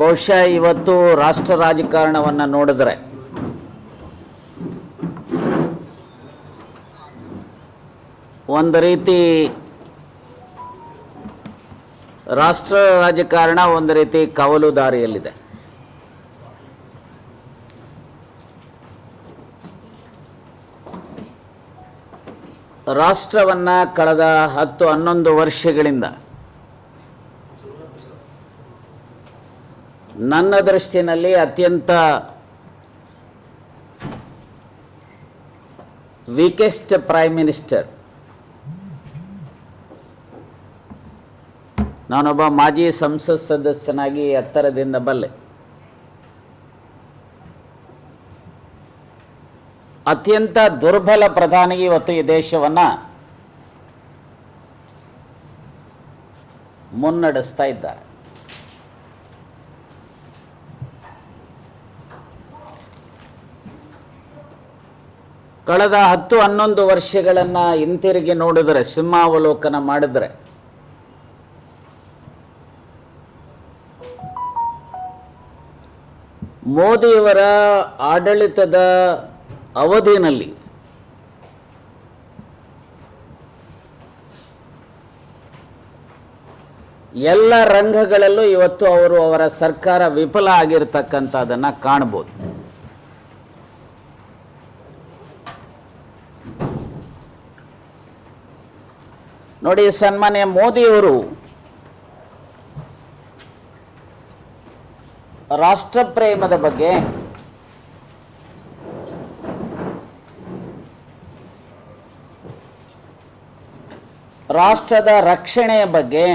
ಬಹುಶಃ ಇವತ್ತು ರಾಷ್ಟ್ರ ರಾಜಕಾರಣವನ್ನು ನೋಡಿದ್ರೆ ಒಂದು ರೀತಿ ರಾಷ್ಟ್ರ ರಾಜಕಾರಣ ಒಂದು ರೀತಿ ಕವಲು ದಾರಿಯಲ್ಲಿದೆ. ರಾಷ್ಟ್ರವನ್ನು ಕಳೆದ ಹತ್ತು ಹನ್ನೊಂದು ವರ್ಷಗಳಿಂದ ನನ್ನ ದೃಷ್ಟಿನಲ್ಲಿ ಅತ್ಯಂತ ವೀಕೆಸ್ಟ್ ಪ್ರೈಮ್ ಮಿನಿಸ್ಟರ್ ನಾನೊಬ್ಬ ಮಾಜಿ ಸಂಸತ್ ಸದಸ್ಯನಾಗಿ ಎತ್ತರದಿಂದ ಬಲ್ಲೆ. ಅತ್ಯಂತ ದುರ್ಬಲ ಪ್ರಧಾನಿ ಇವತ್ತು ಈ ದೇಶವನ್ನು ಮುನ್ನಡೆಸ್ತಾ ಇದ್ದಾರೆ. ಕಳೆದ ಹತ್ತು ಹನ್ನೊಂದು ವರ್ಷಗಳನ್ನು ಹಿಂತಿರುಗಿ ನೋಡಿದರೆ ಸಿಂಹಾವಲೋಕನ ಮಾಡಿದರೆ. ಮೋದಿಯವರ ಆಡಳಿತದ ಅವಧಿಯಲ್ಲಿ ಎಲ್ಲ ರಂಗಗಳಲ್ಲೂ ಇವತ್ತು ಅವರು ಅವರ ಸರ್ಕಾರ ವಿಫಲ ಆಗಿರ್ತಕ್ಕಂಥದ್ದನ್ನು ಕಾಣ್ಬೋದು. ನೋಡಿ ಸನ್ಮಾನ್ಯ ಮೋದಿಯವರು ರಾಷ್ಟ್ರ ಪ್ರೇಮದ ಬಗ್ಗೆ ರಾಷ್ಟ್ರದ ರಕ್ಷಣೆಯ ಬಗ್ಗೆ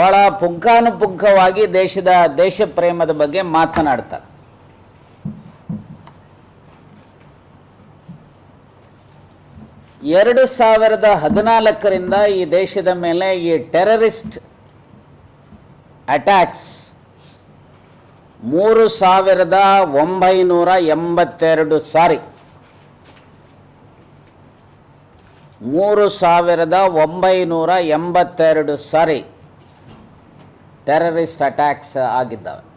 ಬಹಳ ಪುಂಖಾನುಪುಂಖವಾಗಿ ದೇಶದ ದೇಶ ಪ್ರೇಮದ ಬಗ್ಗೆ ಮಾತನಾಡ್ತಾರೆ. ಎರಡು ಸಾವಿರದ ಹದಿನಾಲ್ಕರಿಂದ ಈ ದೇಶದ ಮೇಲೆ ಈ ಟೆರರಿಸ್ಟ್ ಅಟ್ಯಾಕ್ಸ್ ಮೂರು ಸಾವಿರದ ಒಂಬೈನೂರ ಎಂಬತ್ತೆರಡು ಸಾರಿ. ಮೂರು ಸಾವಿರದ ಒಂಬೈನೂರ ಎಂಬತ್ತೆರಡು ಸಾರಿ ಟೆರರಿಸ್ಟ್ ಅಟ್ಯಾಕ್ಸ್ ಆಗಿದ್ದಾವೆ.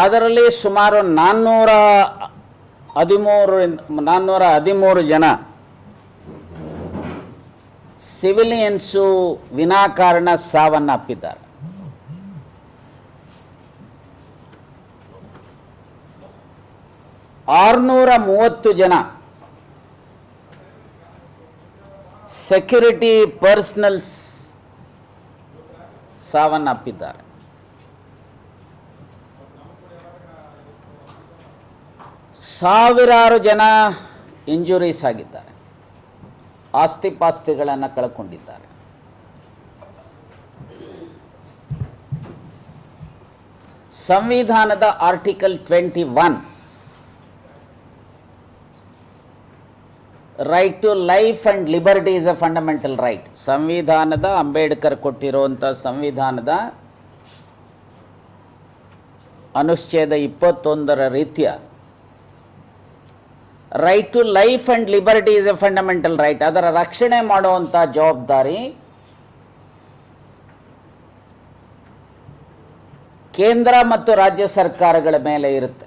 ಅದರಲ್ಲಿ ಸುಮಾರು ನಾನ್ನೂರ ಹದಿಮೂರು ನಾನ್ನೂರ ಹದಿಮೂರು ಜನ ಸಿವಿಲಿಯನ್ಸು ವಿನಾಕಾರಣ ಸಾವನ್ನಪ್ಪಿದ್ದಾರೆ. ಆರುನೂರ ಮೂವತ್ತು ಜನ ಸೆಕ್ಯೂರಿಟಿ ಪರ್ಸ್ನಲ್ಸ್ ಸಾವನ್ನಪ್ಪಿದ್ದಾರೆ. ಸಾವಿರಾರು ಜನ ಇಂಜುರೀಸ್ ಆಗಿದ್ದಾರೆ. ಆಸ್ತಿಪಾಸ್ತಿಗಳನ್ನು ಕಳ್ಕೊಂಡಿದ್ದಾರೆ. ಸಂವಿಧಾನದ article twenty one right to life and liberty is a fundamental right ಸಂವಿಧಾನದ ಅಂಬೇಡ್ಕರ್ ಕೊಟ್ಟಿರುವಂಥ ಸಂವಿಧಾನದ ಅನುಚ್ಛೇದ ಇಪ್ಪತ್ತೊಂದರ ರೀತಿಯ right to life and liberty is a fundamental right ಅದರ ರಕ್ಷಣೆ ಮಾಡುವಂಥ ಜವಾಬ್ದಾರಿ ಕೇಂದ್ರ ಮತ್ತು ರಾಜ್ಯ ಸರ್ಕಾರಗಳ ಮೇಲೆ ಇರುತ್ತೆ.